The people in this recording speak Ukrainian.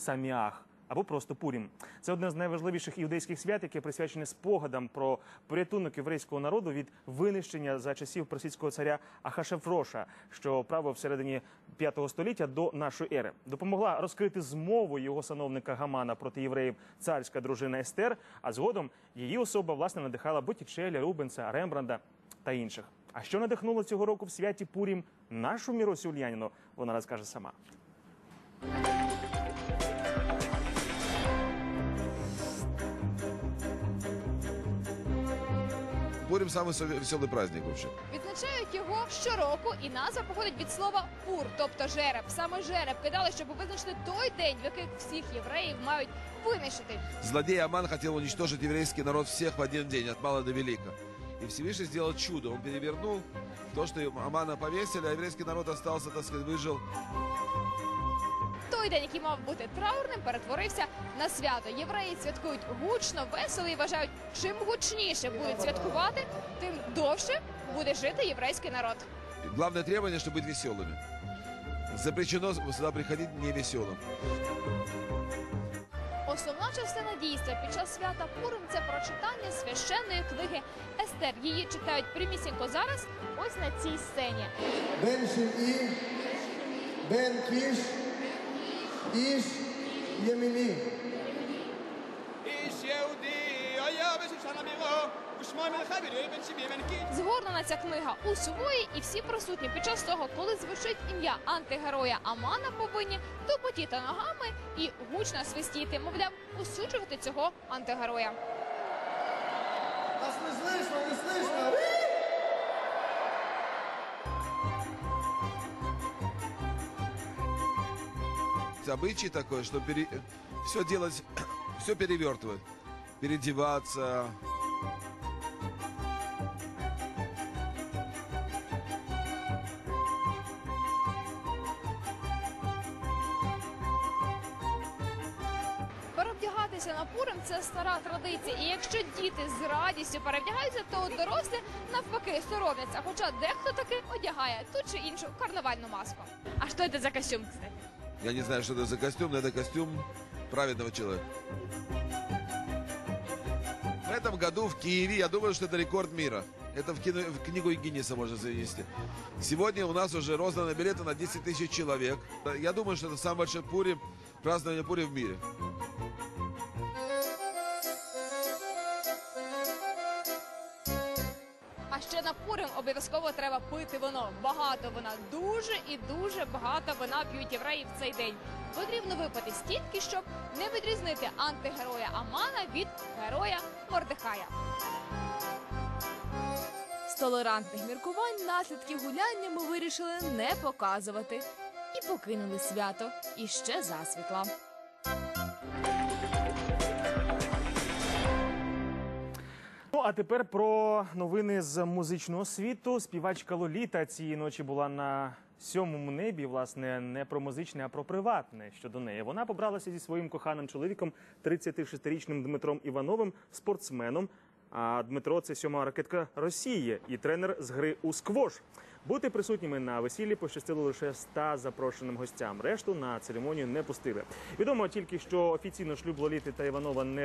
Саміах. Або просто Пурім. Це одне з найважливіших іудейських свят, яке присвячене спогадам про порятунок єврейського народу від винищення за часів персидського царя Ахашевроша, що правив всередині 5 століття до нашої ери. Допомогла розкрити змову його сановника Гамана проти євреїв царська дружина Естер. А згодом її особа власне надихала Боттічеля, Рубенса, Рембранда та інших. А що надихнуло цього року в святі Пурім нашу Міросю Ульяніну, вона розкаже сама. Пурим самый веселый праздник вообще. Відзначають його щороку, і назва походить від слова пур, тобто жереб. Саме жереб кидали, щоб визначити той день, в який всіх євреїв мають винищити. Злодей Аман хотел уничтожить еврейский народ всех в один день, от мала до велика. И Всевышний сделал чудо. Он перевернул то, что Амана повесили, а еврейский народ остался, так сказать, выжил. Той день, який мав бути траурним, перетворився на свято. Євреї святкують гучно, весело і вважають, чим гучніше будуть святкувати, тим довше буде жити єврейський народ. Главное требование, щоб быть веселыми. Запрещено сюда приходить невеселым. Основна частина дійства під час свята Пурим – це прочитання священної книги Естер. Її читають прямісінько зараз. Ось на цій сцені. Бен Шим'ї, Бен Кіш. איש ימיני. איש יהודי היה בשושן אמירו ושמו מלכה בנוי בן שבעים בן קיש Згорнена ця книга у сувої, і всі присутні під час того, коли звучить ім'я антигероя Амана, повинні тупотіти ногами і гучно свистіти, мовляв, осуджувати цього антигероя. Нас не слышно, не слышно. Обычай такой, что все делать, все перевертывать. Переодеваться. Перевдягатися на Пурим – це стара традиція. І якщо діти з радістю перевдягаються, то дорослі навпаки соромляться. Хоча дехто таки одягає ту чи іншу карнавальну маску. А що це за костюм? кстати? Я не знаю, что это за костюм, но это костюм праведного человека. В этом году в Киеве, я думаю, что это рекорд мира. Это в, кино- в книгу Гиннеса можно занести. Сегодня у нас уже розданы билеты на 10 тысяч человек. Я думаю, что это самый большой пурим, празднование пури в мире. Ще на Пурим обов'язково треба пити вино. Багато вина, дуже і дуже багато вина п'ють євреї в цей день. Потрібно випити стільки, щоб не відрізнити антигероя Амана від героя Мордехая. З толерантних міркувань наслідки гуляння ми вирішили не показувати і покинули свято іще засвітла. Ну а тепер про новини з музичного світу. Співачка Лоліта цієї ночі була на сьомому небі. Власне, не про музичне, а про приватне щодо неї. Вона побралася зі своїм коханим чоловіком, 36-річним Дмитром Івановим, спортсменом. А Дмитро це сьома ракетка Росії і тренер з гри у сквош. Бути присутніми на весіллі пощастило лише ста запрошеним гостям. Решту на церемонію не пустили. Відомо тільки, що офіційно шлюб Лоліти та Іванова не